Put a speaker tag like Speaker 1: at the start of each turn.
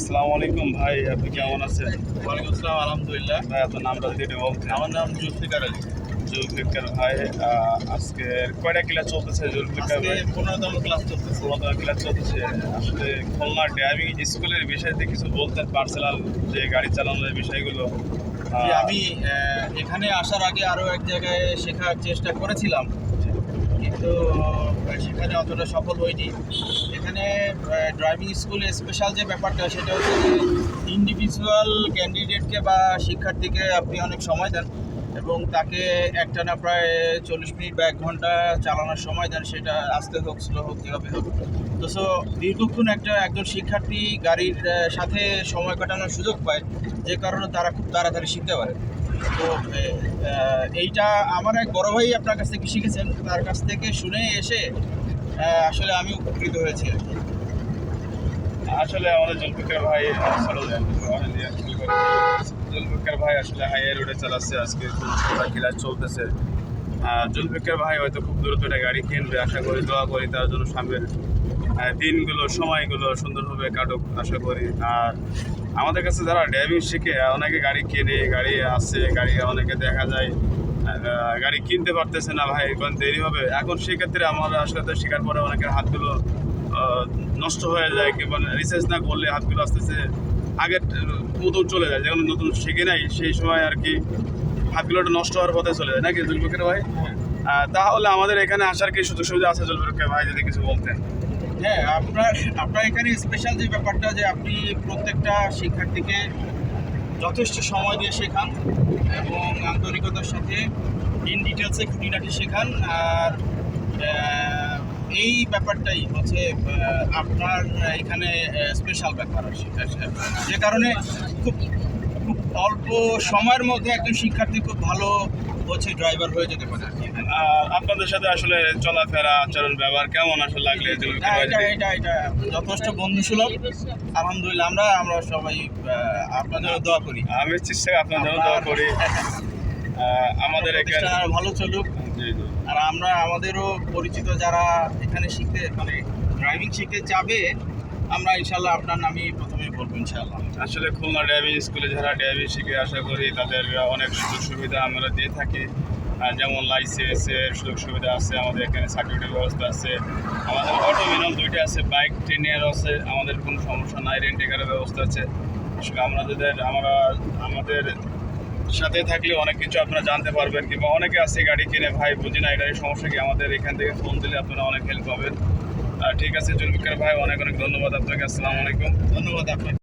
Speaker 1: আসসালামু আলাইকুম ভাই আপনি কেমন আছেন?
Speaker 2: ওয়ালাইকুম আসসালাম আলহামদুলিল্লাহ।
Speaker 1: ভাই আপনার নামটা যদি বলতেন।
Speaker 2: আমার নাম জুলফিকার আলী।
Speaker 1: জুলফিকার ভাই আজকে কয়টা ক্লাস চলতেছে জুলফিকার ভাই?
Speaker 2: পনেরোতম ক্লাস চলতেছে।
Speaker 1: ষোলোতম ক্লাস চলতেছে। আসলে খুলনা ড্রাইভিং স্কুলের বিষয়তে কিছু বলতেন পার্সোনাল যে গাড়ি চালানোর বিষয়গুলো।
Speaker 2: আমি এখানে আসার আগে আরও এক জায়গায় শেখার চেষ্টা করেছিলাম। কিন্তু সেখানে অতটা সফল হয়নি এখানে ড্রাইভিং স্কুলে স্পেশাল যে ব্যাপারটা, সেটা হচ্ছে যে ইন্ডিভিজুয়াল ক্যান্ডিডেটকে বা শিক্ষার্থীকে আপনি অনেক সময় দেন এবং তাকে একটানা প্রায় চল্লিশ মিনিট বা এক ঘণ্টা চালানোর সময় দেন, সেটা আস্তে হোক স্লো হোক, যেভাবে হোক। তো সো, দীর্ঘক্ষণ একটা একজন শিক্ষার্থী গাড়ির সাথে সময় কাটানোর সুযোগ পায়, যে কারণে তারা খুব তাড়াতাড়ি শিখতে পারে। তো এইটা আমার এক বড় ভাই আপনার কাছ থেকে শিখেছেন তার কাছ থেকে শুনে এসে আসলে আমি উপকৃত হয়েছি আর কি।
Speaker 1: আসলে আমাদের জুলফিকার ভাই জুলফিকার ভাই আসলে হাইয়ার রোডে চালাচ্ছে, আজকে ক্লাস চলতেছে জুলফিকার ভাই হয়তো খুব দ্রুত একটা গাড়ি কিনবে, আশা করি দোয়া করি তার জন্য সামনের দিনগুলো সময়গুলো সুন্দরভাবে কাটুক আশা করি। আর আমাদের কাছে যারা ড্রাইভিং শিখে অনেকে গাড়ি কেনে গাড়ি আসছে গাড়ি অনেকে দেখা যায় গাড়ি কিনতে পারতেছে না ভাই কারণ দেরি হবে। এখন সেক্ষেত্রে আমার আসলে তো শেখার পরে অনেকের হাতগুলো নষ্ট হয়ে যায় কিংবা রিসার্চ না করলে হাতগুলো আস্তে আস্তে আগের মতন চলে যায়। যেমন নতুন শিখে নাই সেই সময় আর কি হাতগুলো নষ্ট হওয়ার পথে চলে যায়। নাকি জুলফিকার ভাই? আহ, তাহলে আমাদের এখানে আসার কি সুযোগ সুবিধা আছে জুলফিকার ভাই যদি কিছু বলতেন?
Speaker 2: হ্যাঁ আপনার আপনার এখানে স্পেশাল যে ব্যাপারটা যে আপনি প্রত্যেকটা শিক্ষার্থীকে যথেষ্ট সময় দিয়ে শেখান এবং আন্তরিকতার সাথে ইন ডিটেলসে খুঁটিনাটি শেখান। আর এই ব্যাপারটাই হচ্ছে আপনার এখানে স্পেশাল ব্যাপার যে কারণে খুব অল্প সময়ের মধ্যে একজন শিক্ষার্থী খুব ভালো হচ্ছে ড্রাইভার হয়ে যেতে পারে।
Speaker 1: আপনাদের সাথে আসলে চলাফেরা আচরণ ব্যবহার কেমন আসলে লাগলে
Speaker 2: হ্যাঁ, এটা এটা যথেষ্ট বন্ধুসুলভ। আলহামদুলিল্লাহ আমরা আমরা সবাই আহ, আপনাদেরও দোয়া করি।
Speaker 1: আমি চেষ্টা জন্য দোয়া করি। আমাদের এখানে
Speaker 2: ভালো চলুক। আর আমরা আমাদেরও পরিচিত যারা এখানে শিখতে মানে ড্রাইভিং শিখতে যাবে আমরা ইনশাল্লাহ আপনার নামই প্রথমে বলব ইনশাল্লাহ
Speaker 1: আসলে খুলনা ড্রাইভিং স্কুলে যারা ড্রাইভিং শিখে, আশা করি তাদের অনেক সুযোগ সুবিধা আমরা দিয়ে থাকি। যেমন লাইসেন্সের সুযোগ সুবিধা আছে, আমাদের এখানে সার্টিফিকেটের ব্যবস্থা আছে। আমাদের অটো মিনিমাম দুইটা আছে বাইক ট্রেনের আছে, আমাদের কোনো সমস্যা নাই রেন্টেকারের ব্যবস্থা আছে। আসলে আমাদের আমরা আমাদের সাথে থাকলে অনেক কিছু আপনারা জানতে পারবেন কিংবা অনেকে আছে গাড়ি কিনে, ভাই, বুঝি না, এটা সমস্যা কি? আমাদের এখান থেকে ফোন দিলে আপনারা অনেক হেল্প পাবেন। ঠিক আছে, জুলফিকার ভাই, অনেক অনেক ধন্যবাদ আপনাকে। আসসালামু আলাইকুম।
Speaker 2: ধন্যবাদ আপনাকে।